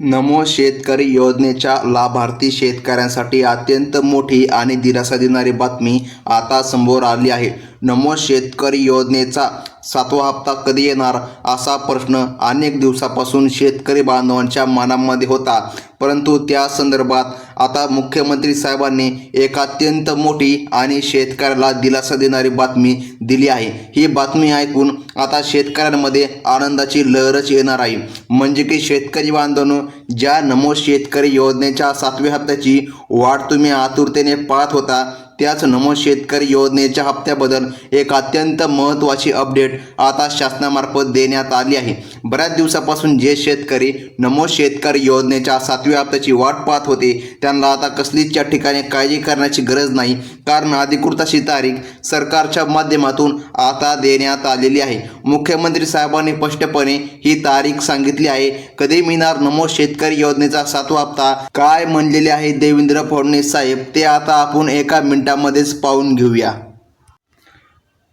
नमो शेतकरी योजनेच्या लाभार्थी शेतकऱ्यांसाठी अत्यंत मोठी आणि दिलासा देणारी बातमी आता समोर आली आहे. नमो शेतकरी योजनेचा सातवा हप्ता कधी येणार? असा प्रश्न अनेक दिवसापासून शेतकरी बांधवांच्या मनामध्ये होता. परंतु त्या संदर्भात आता मुख्यमंत्री साहेबांनी एक अत्यंत मोठी आणि शेतकऱ्याला दिलासा देणारी बातमी दिली आहे. ही बातमी ऐकून आता शेतकऱ्यांमध्ये आनंदाची लहरच येणार आहे. म्हणजे की शेतकरी बांधवांनो ज्या नमो शेतकरी योजनेच्या सातव्या हप्त्याची वाट तुम्ही आतुरतेने पाहत होता त्याच नमो शेतकरी योजनेच्या हप्त्याबद्दल एक अत्यंत महत्त्वाची अपडेट आता शासनामार्फत देण्यात आली आहे. बऱ्याच दिवसापासून जे शेतकरी नमो शेतकरी योजनेच्या सातव्या हप्त्याची वाट पाहत होते त्यांना आता कसलीच या ठिकाणी काळजी करण्याची गरज नाही. कारण अधिकृत अशी तारीख सरकारच्या माध्यमातून आता देण्यात आलेली आहे. मुख्यमंत्री साहेबांनी स्पष्टपणे ही तारीख सांगितली आहे. कधी मिळणार नमो शेतकरी योजनेचा सातवा हप्ता? काय म्हणलेले आहे देवेंद्र फडणवीस साहेब? ते आता आपण एका मिनिटामध्येच पाहून घेऊया.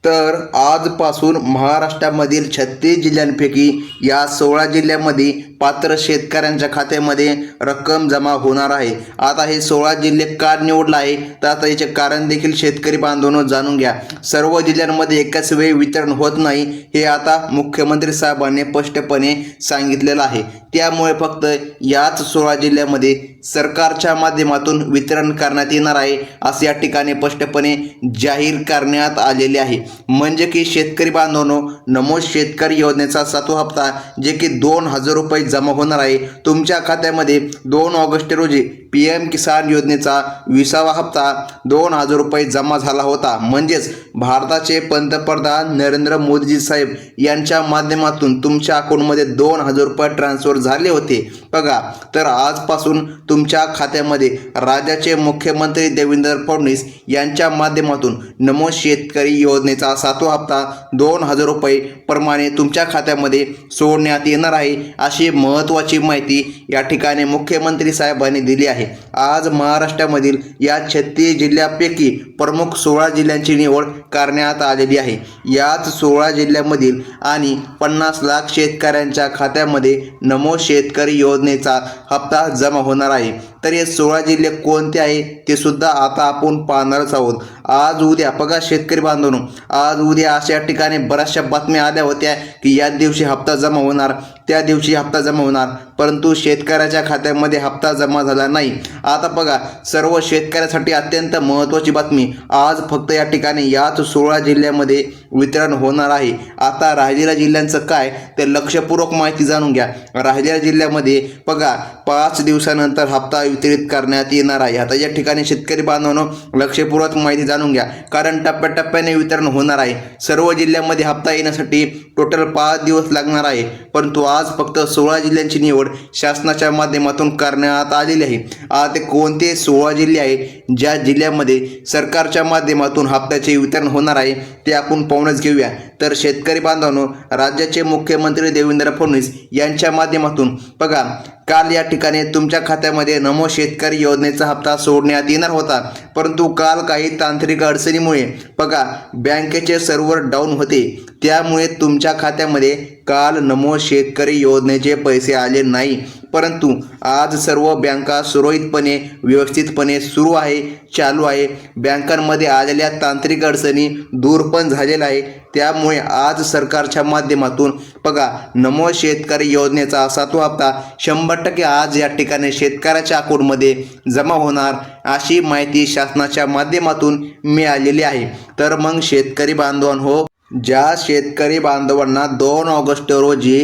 तर आजपासून महाराष्ट्रामधील छत्तीस जिल्ह्यांपैकी या सोळा जिल्ह्यामध्ये पात्र शेतकऱ्यांच्या खात्यामध्ये रक्कम जमा होणार आहे. आता हे सोळा जिल्हे का निवडलं आहे तर आता याचे कारण देखील शेतकरी बांधवांनो जाणून घ्या. सर्व जिल्ह्यांमध्ये एकाच वेळी वितरण होत नाही हे आता मुख्यमंत्री साहेबांनी स्पष्टपणे सांगितलेलं आहे. त्यामुळे फक्त याच सोळा जिल्ह्यामध्ये सरकारच्या माध्यमातून वितरण करण्यात येणार आहे असे या ठिकाणी स्पष्टपणे जाहीर करण्यात आलेले आहे. म्हणजे की शेतकरी बांधवनो नमो शेतकरी योजनेचा सातवा हप्ता जे की दोन हजार रुपये जमा होणार आहे तुमच्या खात्यामध्ये दोन ऑगस्ट रोजी पी एम किसान योजनेचा विसावा हप्ता दोन हजार रुपये जमा झाला होता. म्हणजेच भारताचे पंतप्रधान नरेंद्र मोदीजी साहेब यांच्या माध्यमातून तुमच्या अकाउंटमध्ये दोन हजार रुपये ट्रान्सफर झाले होते. बघा तर आजपासून तुमच्या खात्यामध्ये राज्याचे मुख्यमंत्री देवेंद्र फडणवीस यांच्या माध्यमातून नमो शेतकरी योजनेचा सातवा हप्ता दोन हजार रुपये प्रमाणे तुमच्या खात्यामध्ये सोडण्यात येणार आहे अशी महत्त्वाची माहिती या ठिकाणी मुख्यमंत्री साहेबांनी दिली आहे. आज महाराष्ट्रामधील या छत्तीस जिल्ह्यापैकी प्रमुख सोळा जिल्ह्यांची निवड करण्यात आलेली आहे. याच सोळा जिल्ह्यामधील आणि पन्नास लाख शेतकऱ्यांच्या खात्यामध्ये नमो शेतकरी योजनेचा हप्ता जमा होणार आहे. तर हे सोळा जिल्हे कोणते आहे ते सुद्धा आता आपण पाहणारच आहोत. आज उद्या बघा शेतकरी बांधवनो आज उद्या अशा ठिकाणी बऱ्याचशा बातम्या आल्या होत्या की या दिवशी हप्ता जमा होणार त्या दिवशी हप्ता जमा होणार परंतु शेतकऱ्याच्या खात्यामध्ये हप्ता जमा झाला नाही. आता बघा सर्व शेतकऱ्यासाठी अत्यंत महत्त्वाची बातमी आज फक्त या ठिकाणी याच सोळा जिल्ह्यामध्ये वितरण होणार आहे. आता राहिलेल्या जिल्ह्यांचं काय ते लक्षपूर्वक माहिती जाणून घ्या. राहिलेल्या जिल्ह्यामध्ये बघा पाच दिवसानंतर हप्ता वितरित करण्यात येणार आहे. आता या ठिकाणी शेतकरी बांधवांनो लक्षपूर्वक माहिती जाणून घ्या. कारण टप्प्याटप्प्याने वितरण होणार आहे. सर्व जिल्ह्यामध्ये हप्ता येण्यासाठी टोटल पाच दिवस लागणार आहे. परंतु आज फक्त सोळा जिल्ह्यांची निवड शासनाच्या माध्यमातून करण्यात आलेली आहे. आता ते कोणते सोळा जिल्हे आहे? ज्या जिल्ह्यामध्ये सरकारच्या माध्यमातून हप्त्याचे वितरण होणार आहे ते आपण पाहूनच घेऊया. तर शेतकरी बांधवांनो राज्याचे मुख्यमंत्री देवेंद्र फडणवीस यांच्या माध्यमातून बघा काल या ठिकाणी तुमच्या खात्यामध्ये नमो शेतकरी योजनेचा हप्ता सोडण्यात येणार होता. परंतु काल काही तांत्रिक अडचणीमुळे बघा बँकेचे सर्व्हर डाऊन होते. त्यामुळे तुमच्या खात्यामध्ये काल नमो शेतकरी योजनेचे पैसे आले नाही परंतु आज सर्व बँका सुरळीतपणे व्यवस्थितपणे सुरू आहे चालू आहे. बँकांमध्ये आलेल्या तांत्रिक अडचणी दूर पण झालेल्या आहे त्यामुळे आज सरकारच्या माध्यमातून बघा नमो शेतकरी योजनेचा सातवा हप्ता शंभर टक्के आज या ठिकाणी शेतकऱ्याच्या अकाउंटमध्ये जमा होणार अशी माहिती शासनाच्या माध्यमातून मिळालेली आहे. तर मग शेतकरी बांधवांनो ज्या शेतकरी बांधवांना दोन ऑगस्ट रोजी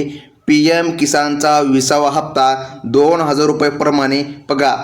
पी एम किसानचा विसावा हप्ता दोन हजार रुपयेप्रमाणे बघा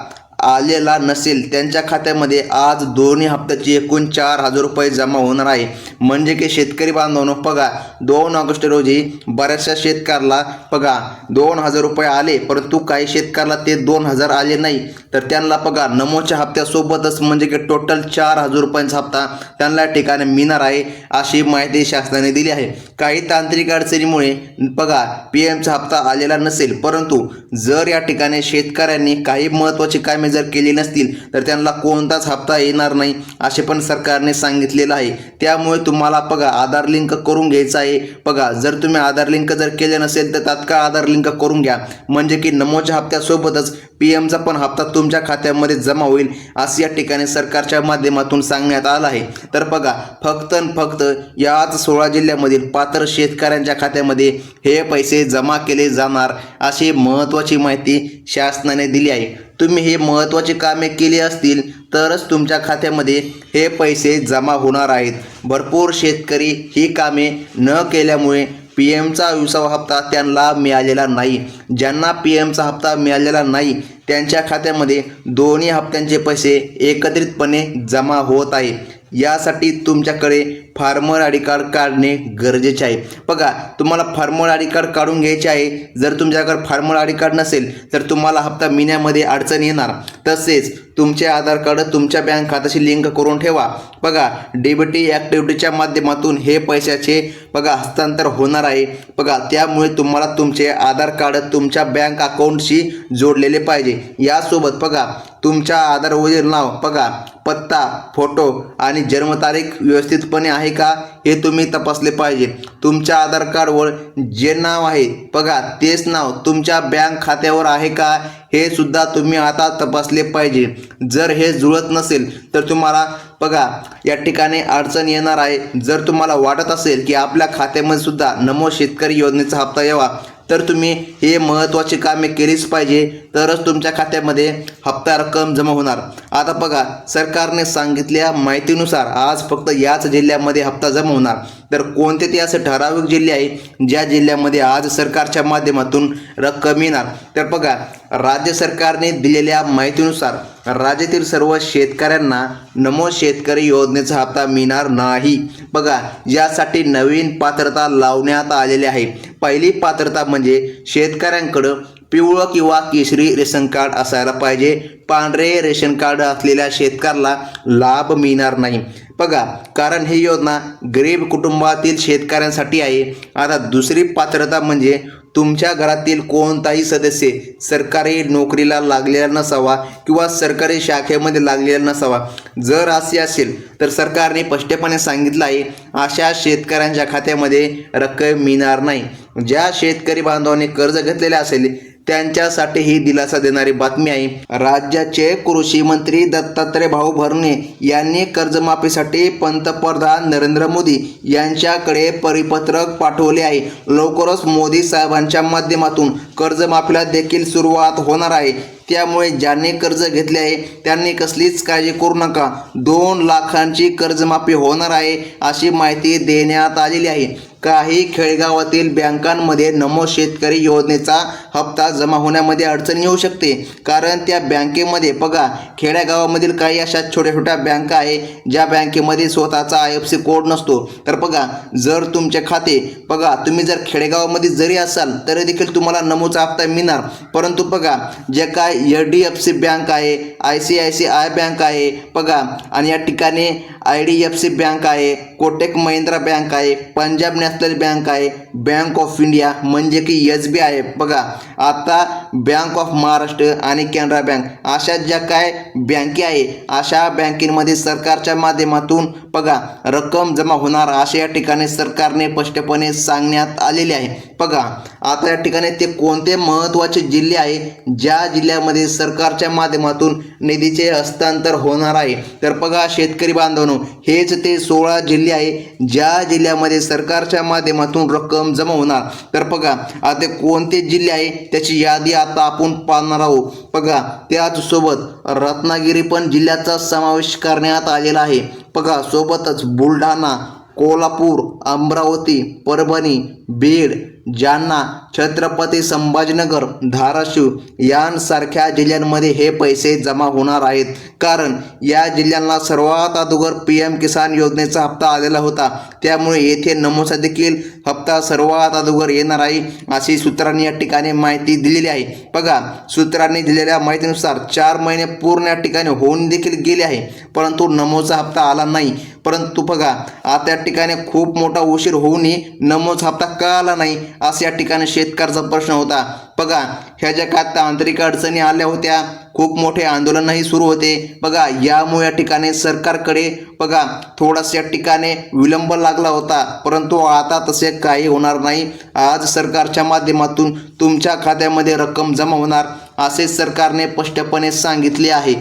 आलेला नसेल त्यांच्या खात्यामध्ये आज दोन्ही हप्त्याची एकूण चार हजार रुपये जमा होणार आहे. म्हणजे की शेतकरी बांधवांनो बघा दोन ऑगस्ट रोजी बऱ्याचशा शेतकऱ्याला बघा दोन हजार रुपये आले परंतु काही शेतकऱ्याला ते दोन हजार आले नाही. तर त्यांना बघा नमोच्या हप्त्यासोबतच म्हणजे की टोटल चार हजार रुपयांचा हप्ता त्यांना या ठिकाणी मिळणार आहे अशी माहिती शासनाने दिली आहे. काही तांत्रिक अडचणीमुळे बघा पी एमचा हप्ता आलेला नसेल परंतु जर या ठिकाणी शेतकऱ्यांनी काही महत्त्वाची कामे जर केली नसतील तर त्यांना कोणताच हप्ता येणार नाही असे पण सरकारने सांगितलेलं आहे. त्यामुळे तुम्हाला बघा आधार लिंक करून घ्यायचं आहे. बघा जर तुम्ही आधार लिंक जर केले नसेल तर तात्काळ आधार लिंक करून घ्या. म्हणजे की नमोच्या हप्त्यासोबतच पी एमचा पण हप्ता तुमच्या खात्यामध्ये जमा होईल असं या ठिकाणी सरकारच्या माध्यमातून सांगण्यात आलं आहे. तर बघा फक्त फक्त याच सोळा जिल्ह्यामधील पात्र शेतकऱ्यांच्या खात्यामध्ये हे पैसे जमा केले जाणार अशी महत्त्वाची माहिती शासनाने दिली आहे. तुम्ही हे महत्त्वाची कामे केली असतील तरच तुमच्या खात्यामध्ये हे पैसे जमा होणार आहेत. भरपूर शेतकरी ही कामे न केल्यामुळे पी एमचा विसावा हप्ता त्यांना मिळालेला नाही. ज्यांना पी एमचा हप्ता मिळालेला नाही त्यांच्या खात्यामध्ये दोन्ही हप्त्यांचे पैसे एकत्रितपणे जमा होत आहे. यासाठी तुमच्याकडे फार्मर आय डी कार्ड काढणे गरजेचे आहे. बघा तुम्हाला फार्मर आय डी कार्ड काढून घ्यायचे आहे. जर तुमच्याकडे फार्मर आय डी कार्ड नसेल तर तुम्हाला हप्ता मिळण्यामध्ये अडचण येणार. तसेच तुमचे आधार कार्ड तुमच्या बँक खात्याशी लिंक करून ठेवा. बघा डेबिटी ॲक्टिव्हिटीच्या माध्यमातून हे पैशाचे बघा हस्तांतर होणार आहे. बघा त्यामुळे तुम्हाला तुमचे आधार कार्ड तुमच्या बँक अकाउंटशी जोडलेले पाहिजे. यासोबत बघा तुमच्या आधारवरील नाव बघा पत्ता फोटो आणि जन्मतारीख व्यवस्थितपणे आहे का? हे तुम्ही तपासले पाहिजे. तुमच्या आधार कार्डवर जे नाव आहे बघा तेच नाव तुमच्या बँक खात्यावर आहे का? हे सुद्धा तुम्ही आता तपासले पाहिजे. जर हे जुळत नसेल तर तुम्हाला बघा या ठिकाणी अडचण येणार आहे. जर तुम्हाला वाटत असेल की आपल्या खात्यामध्ये सुद्धा नमो शेतकरी योजनेचा हप्ता यावा तर तुम्ही हे महत्त्वाची कामे केलीच पाहिजे तरच तुमच्या खात्यामध्ये हप्ता रक्कम जमा होणार. आता बघा सरकारने सांगितल्या माहितीनुसार आज फक्त याच जिल्ह्यामध्ये हप्ता जमा होणार. तर कोणते ते असे ठराविक जिल्हे आहे ज्या जिल्ह्यामध्ये आज सरकारच्या माध्यमातून रक्कम येणार? तर बघा राज्य सरकारने दिलेल्या माहितीनुसार राज्यातील सर्व शेतकऱ्यांना नमो शेतकरी योजनेचा हप्ता मिळणार नाही. बघा यासाठी नवीन पात्रता लावण्यात आलेली आहे. पहिली पात्रता म्हणजे शेतकऱ्यांकडं पिवळं किंवा केशरी रेशन कार्ड असायला पाहिजे. पांढरे रेशन कार्ड असलेल्या शेतकऱ्याला लाभ मिळणार नाही. बघा कारण ही योजना गरीब कुटुंबातील शेतकऱ्यांसाठी आहे. आता दुसरी पात्रता म्हणजे तुमच्या घरातील कोणताही सदस्य सरकारी नोकरीला लागलेला नसावा किंवा सरकारी शाखेमध्ये लागलेला नसावा. जर असे असेल तर सरकारने स्पष्टपणे सांगितलं आहे अशा शेतकऱ्यांच्या खात्यामध्ये रक्कम मिळणार नाही. ज्या शेतकरी बांधवांनी कर्ज घेतलेले असेल त्यांच्यासाठी ही दिलासा देणारी बातमी आहे. राज्याचे कृषी मंत्री दत्तात्रय भाऊ भरणे यांनी कर्जमाफीसाठी पंतप्रधान नरेंद्र मोदी यांच्याकडे परिपत्रक पाठवले आहे. लवकरच मोदी साहेबांच्या माध्यमातून कर्जमाफीला देखील सुरुवात होणार आहे. त्यामुळे ज्यांनी कर्ज घेतले आहे त्यांनी कसलीच काळजी करू नका. दोन लाखांची कर्जमाफी होणार आहे अशी माहिती देण्यात आलेली आहे. काही खेडेगावातील बँकांमध्ये नमो शेतकरी योजनेचा हप्ता जमा होण्यामध्ये अडचण येऊ शकते. कारण त्या बँकेमध्ये बघा खेड्यागावामधील काही अशा छोट्या छोट्या बँका आहे ज्या बँकेमध्ये स्वतःचा आय एफ सी कोड नसतो. तर बघा जर तुमचे खाते बघा तुम्ही जर खेडेगावामध्ये जरी असाल तरी देखील तुम्हाला नमोचा हप्ता मिळणार. परंतु बघा जे काय H D F C bank आहे I C I C I bank आहे बघा आणि या ठिकाणी I D F C bank आहे कोटेक महिंद्रा बँक आहे पंजाब नॅशनल बँक आहे. बँक ऑफ इंडिया म्हणजे की एस बी आय. बघा आता बँक ऑफ महाराष्ट्र आणि कॅनरा बँक अशा ज्या काय बँके आहे अशा बँकेमध्ये सरकारच्या माध्यमातून बघा रक्कम जमा होणार अशा या ठिकाणी सरकारने स्पष्टपणे सांगण्यात आलेले आहे. बघा आता या ठिकाणी ते कोणते महत्त्वाचे जिल्हे आहे ज्या जिल्ह्यामध्ये सरकारच्या माध्यमातून निधीचे हस्तांतर होणार आहे? तर बघा शेतकरी बांधवांनो हेच ते सोळा जिल्हे आहे ज्या जिल्ह्यामध्ये सरकारच्या माध्यमातून रक्कम जमा होणार. तर बघा आता ते कोणते जिल्हे आहे त्याची यादी आता आपण पाहणार आहोत. बघा त्याचसोबत रत्नागिरी पण जिल्ह्याचा समावेश करण्यात आलेला आहे. बघा सोबतच बुलढाणा कोल्हापूर अमरावती परभणी बीड ज्यांना छत्रपती संभाजीनगर धाराशिव यांसारख्या जिल्ह्यांमध्ये हे पैसे जमा होणार आहेत. कारण या जिल्ह्यांना सर्वात अगोदर पी एम किसान योजनेचा हप्ता आलेला होता. त्यामुळे येथे नमोसा देखील हप्ता सर्वात अगोदर येणार आहे अशी सूत्रांनी या ठिकाणी माहिती दिलेली आहे. बघा सूत्रांनी दिलेल्या माहितीनुसार चार महिने पूर्ण या ठिकाणी होऊन देखील गेले आहे परंतु नमोचा हप्ता आला नाही. परंतु बघा आता या ठिकाणी खूप मोठा उशीर होऊनही नमोज हप्ता का आला नाही असं या ठिकाणी शेतकऱ्याचा प्रश्न होता. बघा ह्या ज्या काय तांत्रिक अडचणी आल्या होत्या खूप मोठे आंदोलनही सुरू होते. बघा यामुळे या ठिकाणी सरकारकडे बघा थोडासा या ठिकाणी विलंब लागला होता. परंतु आता तसे काही होणार नाही. आज सरकारच्या माध्यमातून तुमच्या खात्यामध्ये रक्कम जमा होणार असे सरकारने स्पष्टपणे सांगितले आहे.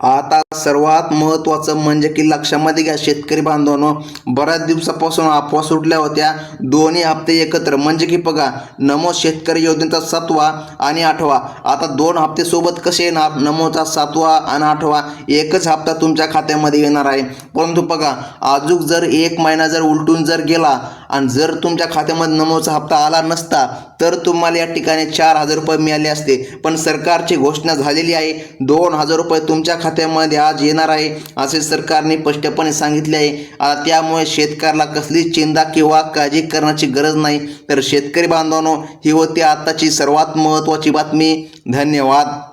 आता सर्वात महत्त्वाचं म्हणजे की लक्षामध्ये घ्या शेतकरी बांधवांनो. बऱ्याच दिवसापासून अफवा सुटल्या होत्या. दोन्ही हप्ते एकत्र. म्हणजे की बघा नमो शेतकरी योजनेचा सातवा आणि आठवा. आता दोन हप्ते सोबत कसे येणार? नमोचा सातवा आणि आठवा एकच हप्ता तुमच्या खात्यामध्ये येणार आहे. परंतु बघा अजून जर एक महिना जर उलटून जर गेला आणि जर तुमच्या खात्यामध्ये नमोचा हप्ता आला नसता तर तुम्हाला या ठिकाणी चार हजार रुपये मिळाले असते. पण सरकारची घोषणा झालेली आहे दोन हजार रुपये तुमच्या खात्यामध्ये आज येणार आहे असे सरकारने स्पष्टपणे सांगितले आहे. त्यामुळे शेतकऱ्याला कसली चिंता किंवा काळजी करण्याची गरज नाही. तर शेतकरी बांधवांनो ही होती आत्ताची सर्वात महत्त्वाची बातमी. धन्यवाद.